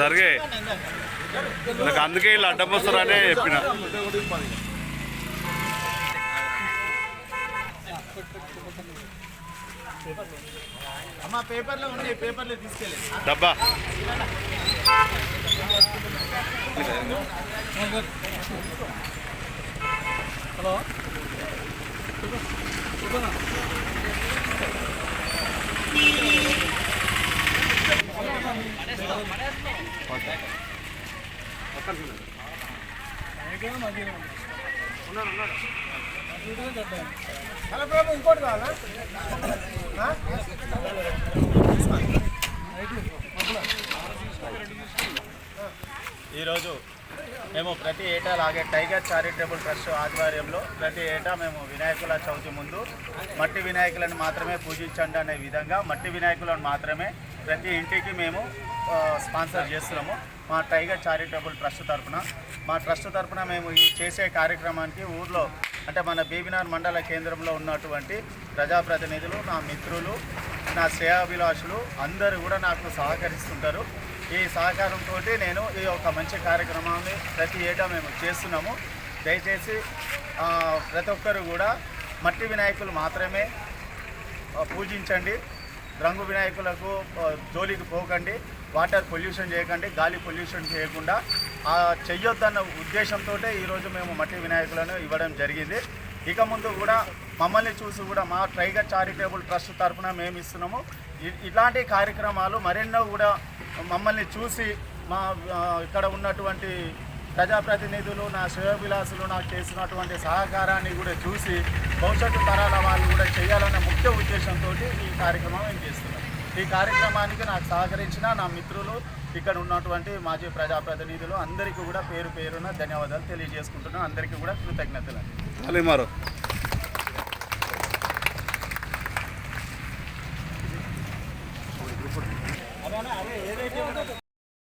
జరిగే. నాకు అందుకే వీళ్ళు అడ్డం వస్తారనే చెప్పిన. అమ్మా పేపర్లో ఉన్నాయి పేపర్లో తీసుకెళ్ళి. డబ్బా. హలో. బాబు ఇంకోటి కావాలా ఈరోజు మేము ప్రతి ఏటా లాగే టైగర్ చారిటబుల్ ట్రస్ట్ ఆధ్వర్యంలో ప్రతి ఏటా మేము వినాయకుల చవితి ముందు మట్టి వినాయకులను మాత్రమే పూజించండి అనే విధంగా మట్టి వినాయకులను మాత్రమే ప్రతి ఇంటికి మేము స్పాన్సర్ చేస్తున్నాము. మా టైగర్ చారిటబుల్ ట్రస్ట్ తరఫున మా ట్రస్ట్ తరపున మేము ఈ చేసే కార్యక్రమానికి ఊర్లో అంటే మన బీబీనార్ మండల కేంద్రంలో ఉన్నటువంటి ప్రజాప్రతినిధులు నా మిత్రులు నా శ్రేయాభిలాషులు అందరూ కూడా నాకు సహకరిస్తుంటారు. ఈ సహకారంతో నేను ఈ యొక్క మంచి కార్యక్రమాన్ని ప్రతి ఏటా మేము చేస్తున్నాము. దయచేసి ప్రతి ఒక్కరు కూడా మట్టి వినాయకులు మాత్రమే పూజించండి. రంగు వినాయకులకు జోలికి పోకండి వాటర్ పొల్యూషన్ చేయకండి గాలి పొల్యూషన్ చేయకుండా ఆ చెయ్యొద్దన్న ఉద్దేశంతో ఈరోజు మేము మట్టి వినాయకులను ఇవ్వడం జరిగింది. ఇక ముందు కూడా మమ్మల్ని చూసి కూడా మా ట్రైగర్ చారిటబుల్ ట్రస్ట్ తరఫున మేము ఇస్తున్నాము. ఇలాంటి కార్యక్రమాలు మరెన్నో కూడా మమ్మల్ని చూసి మా ఇక్కడ ఉన్నటువంటి ప్రజాప్రతినిధులు నా శ్రేయోభిలాసులు నాకు చేసినటువంటి సహకారాన్ని కూడా చూసి భవిష్యత్తు తరాల వాళ్ళు కూడా చేయాలన్న ముఖ్య ఉద్దేశంతో ఈ కార్యక్రమం నేను చేస్తున్నాను ఈ కార్యక్రమానికి నాకు సహకరించిన నా మిత్రులు ఇక్కడ ఉన్నటువంటి మాజీ ప్రజాప్రతినిధులు అందరికీ కూడా పేరు పేరున ధన్యవాదాలు తెలియజేసుకుంటున్నాను. అందరికీ కూడా కృతజ్ఞతలు. అలీ మారు ఏదైతే